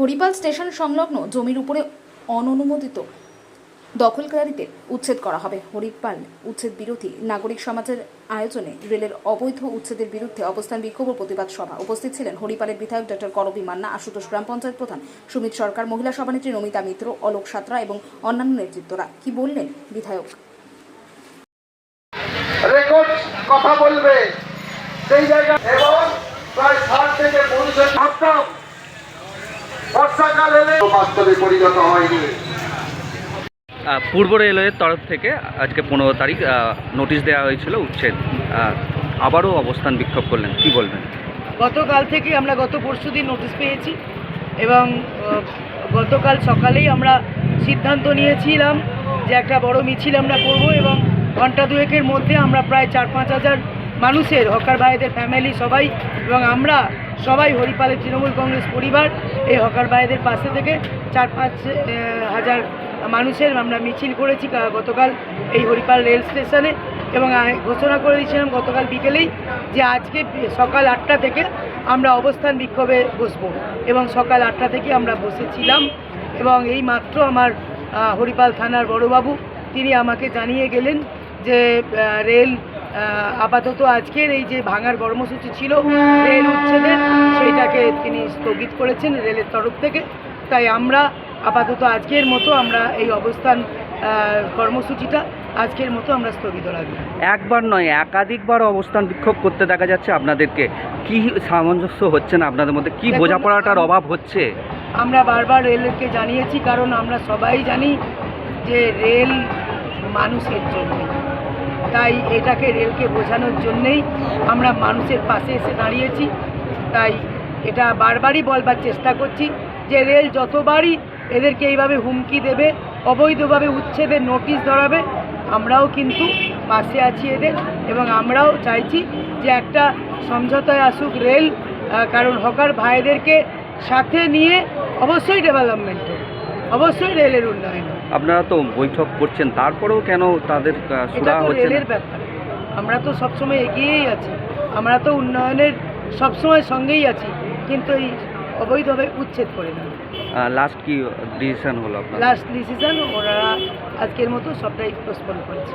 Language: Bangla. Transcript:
হরিপাল স্টেশন সংলগ্ন জমির উপরে অননুমোদিত দখলকারীদের উচ্ছেদ করা হবে। হরিপাল উচ্ছেদ বিরোধী নাগরিক সমাজের আয়োজনে রেলের অবৈধ উচ্ছেদের বিরুদ্ধে অবস্থান বিক্ষোভ ও প্রতিবাদ সভা। উপস্থিত ছিলেন হরিপালের বিধায়ক ডক্টর করবী মান্না, আশুতোষ গ্রাম পঞ্চায়েত প্রধান সুমিত সরকার, মহিলা সভানেত্রী নমিতা মিত্র, অলোক সাঁতরা এবং অন্যান্য নেতৃত্বরা। কি বললেন বিধায়ক? কথা বলবে। সেই জায়গা এবং প্রায় ষাট থেকে পঁয়ষট্টি বাস্তবে পরিণত হয়নি। পূর্ব রেলওয়ের তরফ থেকে আজকে পনেরো তারিখ নোটিশ দেওয়া হয়েছিল উচ্ছেদ। আবারও অবস্থান বিক্ষোভ করলেন কি বলবেন? গতকাল থেকে আমরা গত পরশু দিন নোটিশ পেয়েছি এবং গতকাল সকালেই আমরা সিদ্ধান্ত নিয়েছিলাম যে একটা বড় মিছিল আমরা করব এবং ঘণ্টা দুয়েকের মধ্যে আমরা প্রায় চার পাঁচ হাজার মানুষের, হকার ভাইদের ফ্যামিলি সবাই এবং আমরা সবাই হরিপালের তৃণমূল কংগ্রেস পরিবার, এই হকার ভাইদের পাশে থেকে চার পাঁচ হাজার মানুষের আমরা মিছিল করেছি গতকাল এই হরিপাল রেল স্টেশনে এবং ঘোষণা করে দিয়েছিলাম গতকাল বিকেলেই যে আজকে সকাল আটটা থেকে আমরা অবস্থান বিক্ষোভে বসবো এবং সকাল আটটা থেকে আমরা বসেছিলাম এবং এই মাত্র আমার হরিপাল থানার বড়বাবু, তিনি আমাকে জানিয়ে গেলেন যে রেল আপাতত আজকের এই যে ভাঙার কর্মসূচি ছিল রেল উচ্ছেদের সেইটাকে তিনি স্থগিত করেছেন রেলের তরফ থেকে। তাই আমরা আপাতত আজকের মতো আমরা এই অবস্থান কর্মসূচিটা আজকের মতো আমরা স্থগিত রাখব। একবার নয় একাধিকবার অবস্থান বিক্ষোভ করতে দেখা যাচ্ছে আপনাদেরকে। কি সামঞ্জস্য হচ্ছে না আপনাদের মধ্যে? কি বোঝাপড়াটার অভাব হচ্ছে? আমরা বারবার রেলকে জানিয়েছি কারণ আমরা সবাই জানি যে রেল মানুষের জন্য। তাই এটাকে রেলকে বোঝানোর জন্যেই আমরা মানুষের পাশে এসে দাঁড়িয়েছি। তাই এটা বারবারই বলবার চেষ্টা করছি যে রেল যতবারই এদেরকে এইভাবে হুমকি দেবে, অবৈধভাবে উচ্ছেদের নোটিশ ধরাবে, আমরাও কিন্তু পাশে আছি এদের এবং আমরাও চাইছি যে একটা সমঝোতায় আসুক রেল কারণ হকার ভাইদেরকে সাথে নিয়ে অবশ্যই ডেভেলপমেন্ট অবশ্যই রেলের উন্নয়ন আপনারা তো বৈঠক করছেন তারপরেও কেন তাদের সুরা হচ্ছে রেলের ব্যাপার। আমরা তো সবসময় এগিয়েই আছি। আমরা তো উন্নয়নের সবসময় সঙ্গেই আছি কিন্তু এই অবৈধভাবে উচ্ছেদ করে না। লাস্ট কি ডিসিশন হলো আপনার লাস্ট ডিসিশন ওরা আজকের মতো সবটাই পোস্টপোন করেছে।